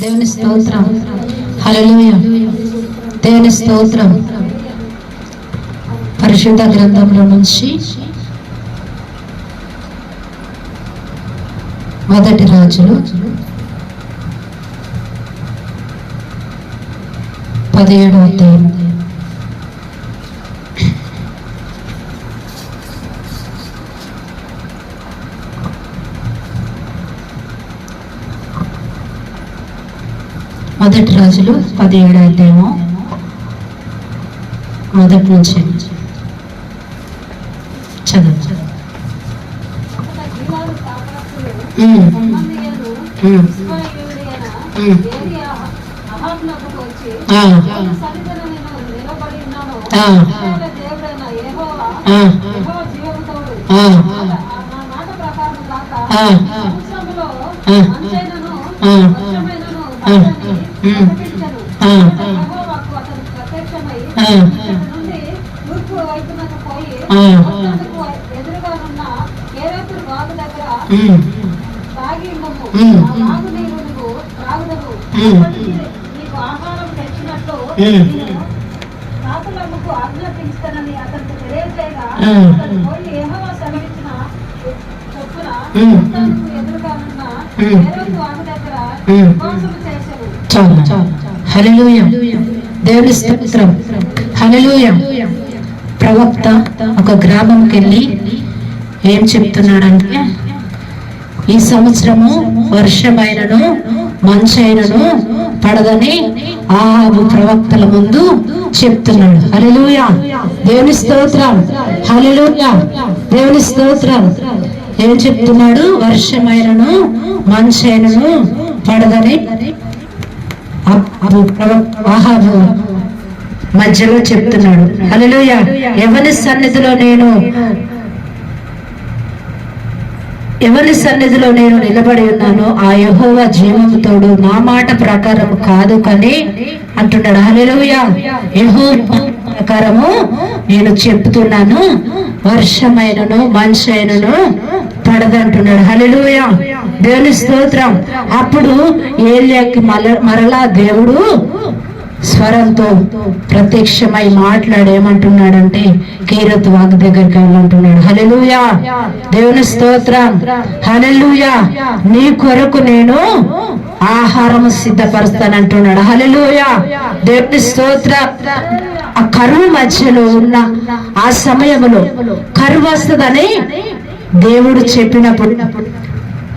దేవుని స్తోత్రం. హలోయ దేవుని స్తోత్రం. పరిశుద్ధ గ్రంథంలో నుంచి మొదటి రాజులు పదిహేడవ అధ్యాయం. మొదటి రాజులు పదిహేడవ అధ్యాయము మొదటి నుంచి చదువు. ఆ, తాతలకు ఆజ్ఞాపించుతానని అతనికి తెలియజేయగా అతను పోయి ఏమో శ్రమించిన చొప్పున ఎదురుగా ఉన్న దగ్గర చాలు హల్లెలూయ. దేవుని స్తోత్రం. హల్లెలూయ. ప్రవక్త ఒక గ్రామంకి వెళ్ళి ఏం చెప్తున్నాడంటే ఈ సంవత్సరము వర్షమైనను మంచైనను పడదని ఆహాబు ప్రవక్తల ముందు చెప్తున్నాడు. హల్లెలూయ. దేవుని స్తోత్రం. హల్లెలూయ. దేవుని స్తోత్రం. ఏం చెప్తున్నాడు? వర్షమైనను మంచైనను పడదని మధ్యలో చెప్తున్నాడు. హల్లెలూయా. ఎవరి సన్నిధిలో నేను ఎవరి సన్నిధిలో నేను నిలబడి ఉన్నానో ఆ యహోవా జీవముతోడు నా మాట ప్రకారం కాదు కానీ అంటున్నాడు. హల్లెలూయా. యహో ప్రకారము నేను చెప్తున్నాను. వర్షమైనను మంచైనను పడదంటున్నాడు హల్లెలూయా. దేవుని స్తోత్రం. అప్పుడు ఏలియాకి మల మరలా దేవుడు స్వరంతో ప్రత్యక్షమై మాట్లాడేమంటున్నాడంటే కీరత్ వాగ్ దగ్గరికి వెళ్ళంటున్నాడు హలెలుయా దేవుని స్తోత్రం. హలెలుయా నీ కొరకు నేను ఆహారం సిద్ధపరుస్తానంటున్నాడు హలెలుయా దేవుని స్తోత్ర. ఆ కరువు మధ్యలో ఉన్న ఆ సమయంలో కరువు వస్తుందని దేవుడు చెప్పినప్పుడు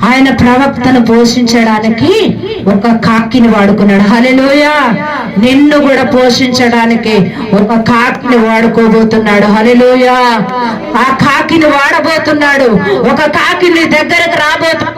ఆయన ప్రవక్తను పోషించడానికి ఒక కాకిని వాడుకున్నాడు. హలెలోయ నిన్ను కూడా పోషించడానికి ఒక కాకిని వాడుకోబోతున్నాడు. హలెలోయ ఆ కాకిని వాడబోతున్నాడు. ఒక కాకిని దగ్గరకు రాబోతున్నాడు